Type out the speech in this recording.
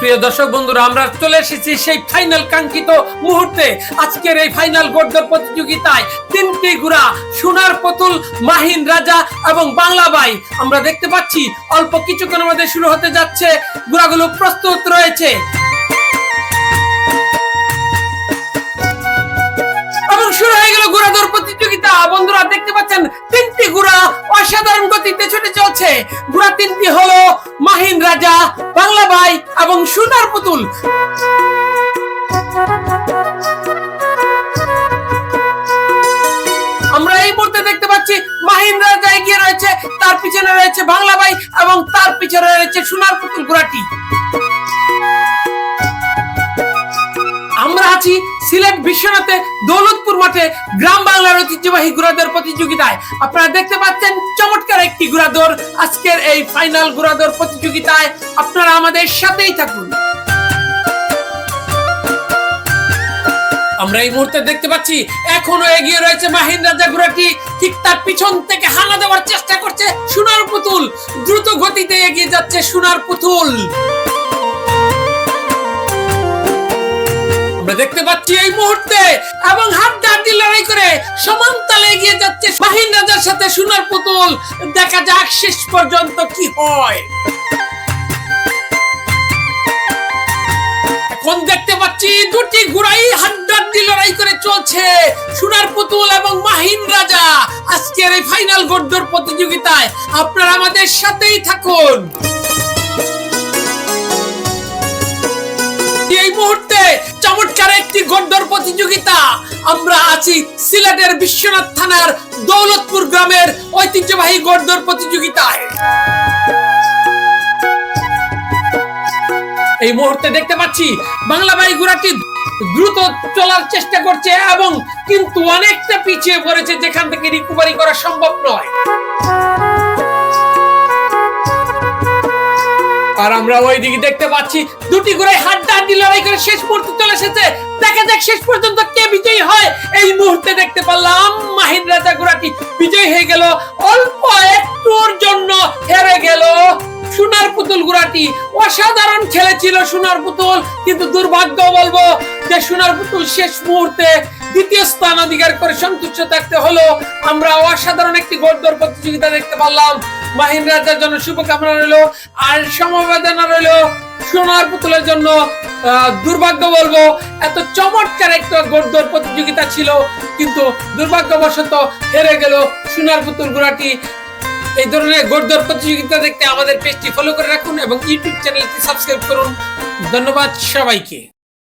প্রিয় দর্শক বন্ধুরা, আমরা চলে এসেছি সেই ফাইনাল কাঙ্ক্ষিত মুহূর্তে। আজকের এই ফাইনাল গোড্ডর প্রতিযোগিতায় তিনটি গুড়া সোনার পতুল, মাহিন রাজা এবং বাংলা বাই। আমরা দেখতে পাচ্ছি, অল্প কিছুক্ষণের মধ্যে শুরু হতে যাচ্ছে গুড়াগুলো প্রস্তুত রয়েছে। বন্ধুরা দেখতে পাচ্ছেন, তিনটি ঘোড়া অসাধারণ গতিতে ছুটে চলছে। ঘোড়া তিনটি হলো মাহিন রাজা, বাংলা ভাই এবং সোনার পুতুল। আমরা এই মুহূর্তে দেখতে পাচ্ছি মাহিন রাজা এগিয়ে রয়েছে, তার পিছনে রয়েছে বাংলা ভাই এবং তার পিছনে রয়েছে সোনার পুতুল ঘোড়াটি। বিশ্বনাথে দৌলতপুর মাঠে গ্রাম বাংলার ঐতিহ্যবাহী ঘোড়াদৌড় প্রতিযোগিতায়। আপনারা দেখতে পাচ্ছেন চমৎকার একটি ঘোড়াদৌড় আজকের এই ফাইনাল ঘোড়াদৌড় প্রতিযোগিতায় আপনারা আমাদের সাথেই থাকুন। আমরা এই মুহূর্তে দেখতে পাচ্ছি, এখনও এগিয়ে রয়েছে মাহিন রাজা ঘোড়াটি ঠিক তার পিছন থেকে হানা দেওয়ার চেষ্টা করছে সোনার পুতুল। দ্রুত গতিতে এগিয়ে যাচ্ছে সোনার পুতুল। দেখতে পাচ্ছি এই মুহূর্তে এবং হাড্ডাহাড্ডি লড়াই করে সমান তালে এগিয়ে যাচ্ছে মাহিন রাজার সাথে সোনার পুতুল। দেখা যাক শেষ পর্যন্ত কি হয়। এখন দেখতে পাচ্ছি দুটি লড়াই করে চলছে সোনার পুতুল এবং মাহিন রাজা। আজকের এই ফাইনাল গোড্ডোর প্রতিযোগিতায় আপনারা আমাদের সাথেই থাকুন। এই মুহূর্তে চমৎকার একটি গড্ডর প্রতিযোগিতা। আমরা আছি সিলেটের বিশ্বনাথ থানার দৌলতপুর গ্রামের ঐতিহ্যবাহী গড্ডর প্রতিযোগিতায়। এই মুহূর্তে দেখতে পাচ্ছি বাংলা বাই ঘোড়াটি দ্রুত চলার চেষ্টা করছে এবং কিন্তু অনেকটা পিছিয়ে পড়েছে যেখান থেকে রিকভারি করা সম্ভব নয়। আর আমরা ওইদিকে দেখতে পাচ্ছি, দুটি হাড্ডা হাড্ডি লড়াই করে শেষ মুহূর্তে চলে এসেছে। দেখা যাক শেষ পর্যন্ত কে বিজয়ী হয়। এই মুহূর্তে দেখতে পারলাম, মাহিন রাজা ঘোড়াটি বিজয়ী হয়ে গেল। অল্প একটুর জন্য হেরে গেল। সোনার পুতুল গুড়াটি অসাধারণ খেলেছিল সোনার পুতুল, কিন্তু দুর্ভাগ্য বলব যে সোনার পুতুল শেষ মুহূর্তে দ্বিতীয় স্থান অধিকার করে সন্তুষ্ট থাকতে হলো। আমরা অসাধারণ একটি গড়দর প্রতিযোগিতা দেখতে পারলাম। মাহিন রাজার জন্য শুভকামনা রইল, আর সমবেদনা রইল সোনার পুতুলের জন্য দুর্ভাগ্য বলব, এত চমৎকার একটা গড়দর প্রতিযোগিতা ছিল, কিন্তু দুর্ভাগ্যবশত হেরে গেল সোনার পুতুল গুড়াটি এই ধরনের গড়দর প্রতিযোগিতা দেখতে আমাদের পেজটি ফলো করে রাখুন এবং ইউটিউব চ্যানেলটি সাবস্ক্রাইব করুন। ধন্যবাদ সবাইকে।